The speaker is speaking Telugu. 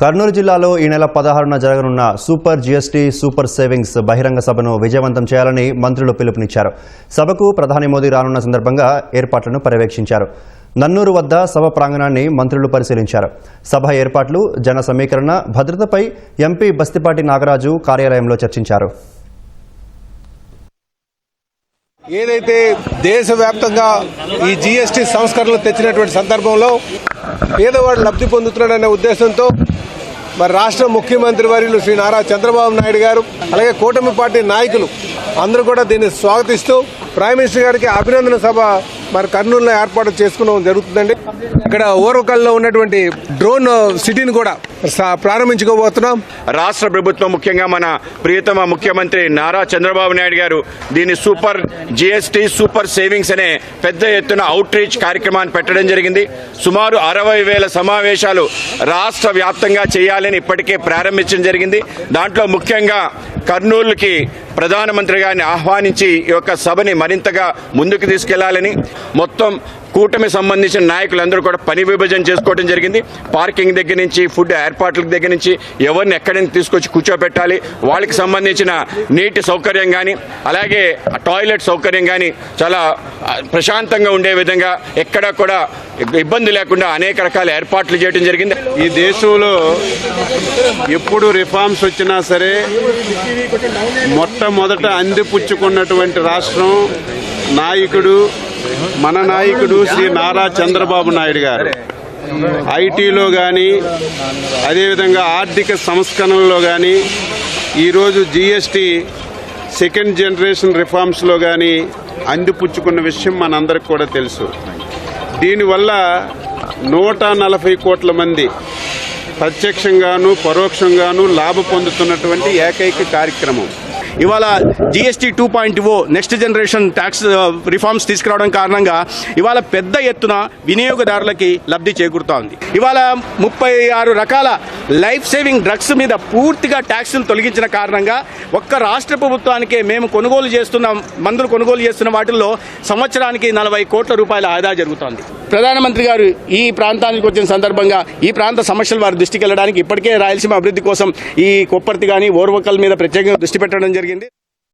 కర్నూలు జిల్లాలో ఈ నెల పదహారున జరగనున్న సూపర్ జీఎస్టీ సూపర్ సేవింగ్స్ బహిరంగ సభను విజయవంతం చేయాలని మంత్రులు పిలుపునిచ్చారు. సభకు ప్రధాని మోదీ రానున్న సందర్భంగా ఏర్పాట్లను పర్యవేక్షించారు. నన్నూరు వద్ద సభ ప్రాంగణాన్ని మంత్రులు పరిశీలించారు. సభ ఏర్పాట్లు జన సమీకరణ భద్రతపై ఎంపీ బస్తిపాటి నాగరాజు కార్యాలయంలో చర్చించారు. ఏదైతే దేశవ్యాప్తంగా ఈ జీఎస్టీ సంస్కరణలు తెచ్చినటువంటి సందర్భంలో పేదవాడు లబ్ధి పొందుతున్నాడనే ఉద్దేశంతో మరి రాష్ట్ర ముఖ్యమంత్రి వర్యులు శ్రీ నారా చంద్రబాబు నాయుడు గారు అలాగే కూటమి పార్టీ నాయకులు అందరూ కూడా దీన్ని స్వాగతిస్తూ ప్రైమ్ మినిస్టర్ గారికి అభినందన సభ మరి కర్నూలులో ఏర్పాటు చేసుకోవడం జరుగుతుందండి. ఇక్కడ ఓర్వకల్లో ఉన్నటువంటి డ్రోన్ సిటీని కూడా ప్రారంభించుకోబోతున్నాం. రాష్ట్ర ప్రభుత్వం ముఖ్యంగా మన ప్రియతమ ముఖ్యమంత్రి నారా చంద్రబాబు నాయుడు గారు దీన్ని సూపర్ జిఎస్టీ సూపర్ సేవింగ్స్ అనే పెద్ద ఎత్తున అవుట్ రీచ్ కార్యక్రమాన్ని పెట్టడం జరిగింది. సుమారు అరవై వేల సమావేశాలు రాష్ట్ర వ్యాప్తంగా చేయాలని ఇప్పటికే ప్రారంభించడం జరిగింది. దాంట్లో ముఖ్యంగా కర్నూలుకి ప్రధానమంత్రి గారిని ఆహ్వానించి ఈ యొక్క సభని మరింతగా ముందుకు తీసుకెళ్ళాలని మొత్తం కూటమి సంబంధించిన నాయకులందరూ కూడా పని విభజన చేసుకోవడం జరిగింది. పార్కింగ్ దగ్గర నుంచి ఫుడ్ ఏర్పాట్ల దగ్గర నుంచి ఎవరిని ఎక్కడి నుంచి తీసుకొచ్చి కూర్చోబెట్టాలి? వాళ్ళకి సంబంధించిన నీటి సౌకర్యం కానీ అలాగే టాయిలెట్ సౌకర్యం కానీ చాలా ప్రశాంతంగా ఉండే విధంగా ఎక్కడా కూడా ఇబ్బంది లేకుండా అనేక రకాల ఏర్పాట్లు చేయడం జరిగింది. ఈ దేశంలో ఎప్పుడు రిఫార్మ్స్ వచ్చినా సరే మొట్టమొదట అందిపుచ్చుకున్నటువంటి రాష్ట్రం నాయకుడు మన నాయకుడు శ్రీ నారా చంద్రబాబు నాయుడు గారు. ఐటీలో కానీ అదేవిధంగా ఆర్థిక సంస్కరణలో కానీ ఈరోజు జిఎస్టీ సెకండ్ జనరేషన్ రిఫార్మ్స్లో కానీ అందిపుచ్చుకున్న విషయం మనందరికి కూడా తెలుసు. దీనివల్ల నూట నలభై కోట్ల మంది ప్రత్యక్షంగాను పరోక్షంగాను లాభ పొందుతున్నటువంటి ఏకైక కార్యక్రమం. ఇవాళ GST two point O next generation tax reforms తీసుకురావడం కారణంగా ఇవాళ పెద్ద ఎత్తున వినియోగదారులకి లబ్ధి చేకూరుతా ఉంది ఇవాళ ముప్పై ఆరు రకాల లైఫ్ సేవింగ్ డ్రగ్స్ మీద పూర్తిగా ట్యాక్సులు తొలగించిన కారణంగా ఒక్క రాష్ట్ర ప్రభుత్వానికే మేము కొనుగోలు చేస్తున్న మందులు కొనుగోలు చేస్తున్న వాటిల్లో సంవత్సరానికి నలభై కోట్ల రూపాయల ఆదా జరుగుతోంది. ప్రధానమంత్రి గారు ఈ ప్రాంతానికి వచ్చిన సందర్భంగా ఈ ప్రాంత సమస్యలు వారి దృష్టికి వెళ్ళడానికి ఇప్పటికే రాయలసీమ అభివృద్ధి కోసం ఈ కొప్పర్తి కానీ ఓర్వకల్ మీద ప్రత్యేకంగా దృష్టి పెట్టడం జరిగింది.